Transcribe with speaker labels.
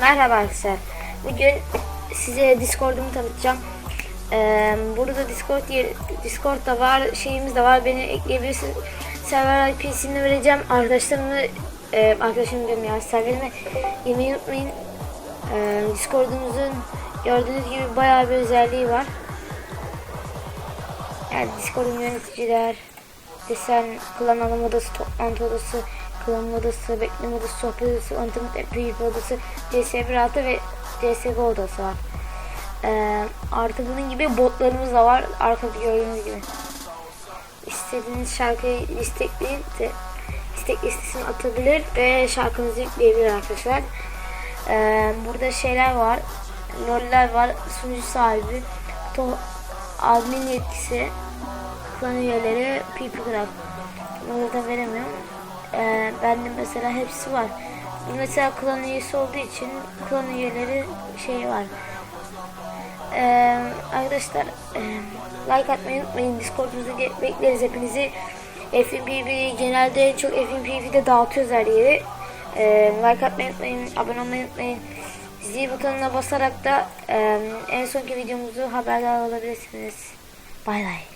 Speaker 1: Merhaba arkadaşlar. Bugün size Discord'umu tanıtacağım. Ee, burada Discord yer, Discord da var, şeyimiz de var. Beni ekleyebilirsiniz. Server IP'sini vereceğim. Arkadaşlarımı e, arkadaşım diyorum ya serverime yemeyi unutmayın. Ee, Discord'umuzun gördüğünüz gibi bayağı bir özelliği var. Yani Discord'un yöneticiler, desen, klan alım odası, toplantı odası, klan odası, bekleme odası, sohbet odası, internet PvP odası, CS1.6 ve CSGO odası var. Ee, artı bunun gibi botlarımız da var. Arkada gördüğünüz gibi. İstediğiniz şarkıyı istekleyin de istek listesine atabilir ve şarkınızı yükleyebilir arkadaşlar. Ee, burada şeyler var. Roller var. Sunucu sahibi. To admin yetkisi. Klan üyeleri. Bunları da veremiyorum. Bende mesela hepsi var. Mesela klan üyesi olduğu için klan üyeleri şey var. Ee, arkadaşlar e, like atmayı unutmayın. Discord'umuza ge- bekleriz hepinizi. FNPB genelde en çok FNPB'de dağıtıyoruz her yeri. Ee, like atmayı unutmayın. Abone olmayı unutmayın. Zil butonuna basarak da e, en sonki videomuzu haberdar olabilirsiniz. Bay bay.